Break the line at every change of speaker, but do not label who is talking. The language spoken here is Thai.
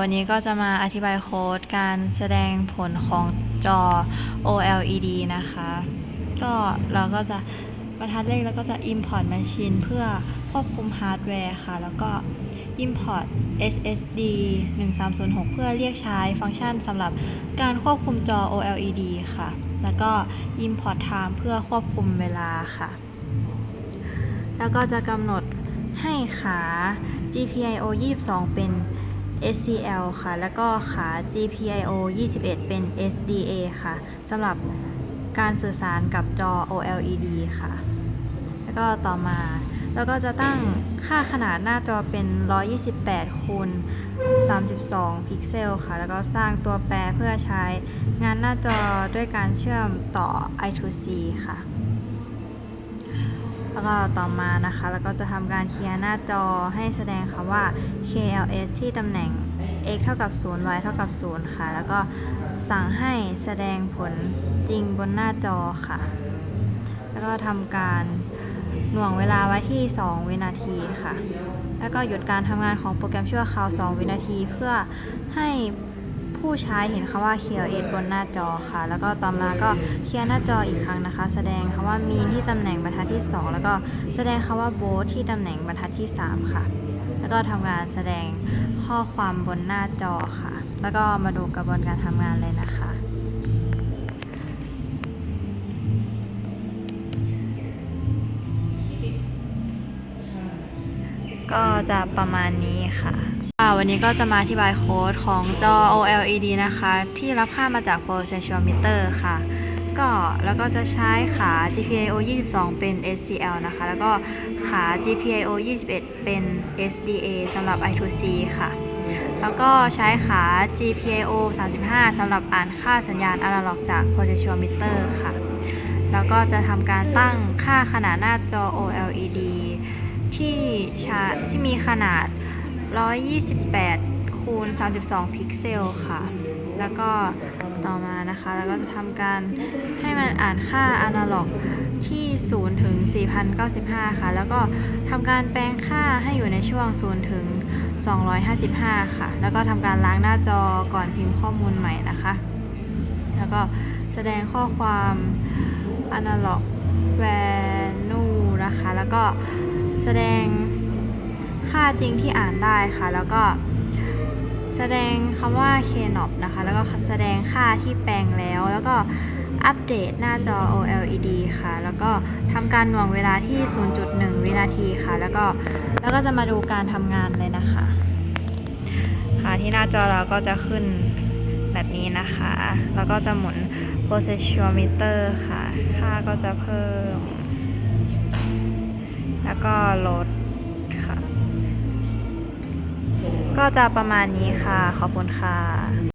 วันนี้ก็จะมาอธิบายโค้ดการแสดงผลของจอ OLED นะคะ ก็เราก็จะบรรทัดเลขแล้วก็จะ import machine เพื่อควบคุมฮาร์ดแวร์ค่ะ แล้วก็ import SSD 1306 เพื่อเรียกใช้ฟังก์ชันสำหรับการควบคุมจอ OLED ค่ะ แล้วก็ import time เพื่อควบคุมเวลาค่ะ แล้วก็จะกำหนดให้ขา GPIO 22 เป็น SCL ค่ะ แล้วก็ขา GPIO 21 เป็น SDA ค่ะสำหรับการสื่อสารกับจอ OLED ค่ะ แล้วก็ต่อมาแล้วก็จะตั้งค่าขนาดหน้าจอเป็น 128คูณ32 พิกเซลค่ะ แล้วก็สร้างตัวแปรเพื่อใช้งานหน้าจอด้วยการเชื่อมต่อ I2C ค่ะ แล้วก็ต่อมานะคะ แล้วก็จะทำการเคลียร์หน้าจอให้แสดงคำว่า KLS ที่ตำแหน่ง x เท่ากับ 0 y เท่ากับ 0 ค่ะ แล้วก็สั่งให้แสดงผลจริงบนหน้าจอค่ะ แล้วก็ทำการหน่วงเวลาไว้ที่ 2 วินาทีค่ะ แล้วก็หยุดการทำงานของโปรแกรมชั่วคราว 2 วินาทีเพื่อให้ ผู้ใช้เห็นคำว่า KLS บนหน้าจอค่ะ แล้วก็ต่อมาก็เคลียร์หน้าจออีกครั้งนะคะ แสดงคำว่า mean ที่ตำแหน่งบรรทัดที่ 2 แล้วก็แสดงคำว่า bold ที่ตำแหน่งบรรทัดที่ 3 ค่ะ แล้วก็ทำการแสดงข้อความบนหน้าจอค่ะ แล้วก็มาดูกระบวนการทำงานเลยนะคะก็จะประมาณนี้ค่ะ วันนี้ก็จะมาอธิบายโค้ดของจอ OLED นะคะ ที่รับค่ามาจาก potentiometer ค่ะ ก็แล้วก็จะใช้ขา GPIO 22 เป็น SCL นะคะ แล้วก็ขา GPIO 21 เป็น SDA สำหรับ I2C ค่ะ แล้วก็ใช้ขา GPIO 35 สำหรับอ่านค่าสัญญาณอนาล็อกจาก potentiometer ค่ะ แล้วก็จะทำการตั้งค่าขนาดหน้าจอ OLED ที่ที่มีขนาด 128 คูณ 32 พิกเซลค่ะ แล้วก็ต่อมานะคะ แล้วก็จะทำการให้มันอ่านค่าอนาล็อกที่ 0 ถึง 4095 ค่ะ แล้วก็ทำการแปลงค่าให้อยู่ในช่วง 0 ถึง 255 ค่ะ แล้วก็ทำการล้างหน้าจอก่อนพิมพ์ข้อมูลใหม่นะคะ แล้วก็แสดงข้อความ analog value นะคะ แล้วก็แสดง ค่าจริงที่อ่านได้ค่ะ แล้วก็แสดงคำว่า knop นะคะ แล้วก็แสดงค่าที่แปลงแล้ว แล้วก็อัปเดตหน้าจอ OLED ค่ะ แล้วก็ทำการหน่วงเวลาที่ 0.1 วินาทีค่ะ แล้วก็แล้วก็จะมาดูการทำงานเลยนะคะ ค่ะที่หน้าจอเราก็จะขึ้นแบบนี้นะคะ แล้วก็จะหมุน potentiometer ค่ะ ค่าก็จะเพิ่ม แล้วก็ลดค่ะ ก็จะประมาณนี้ค่ะ ขอบคุณค่ะ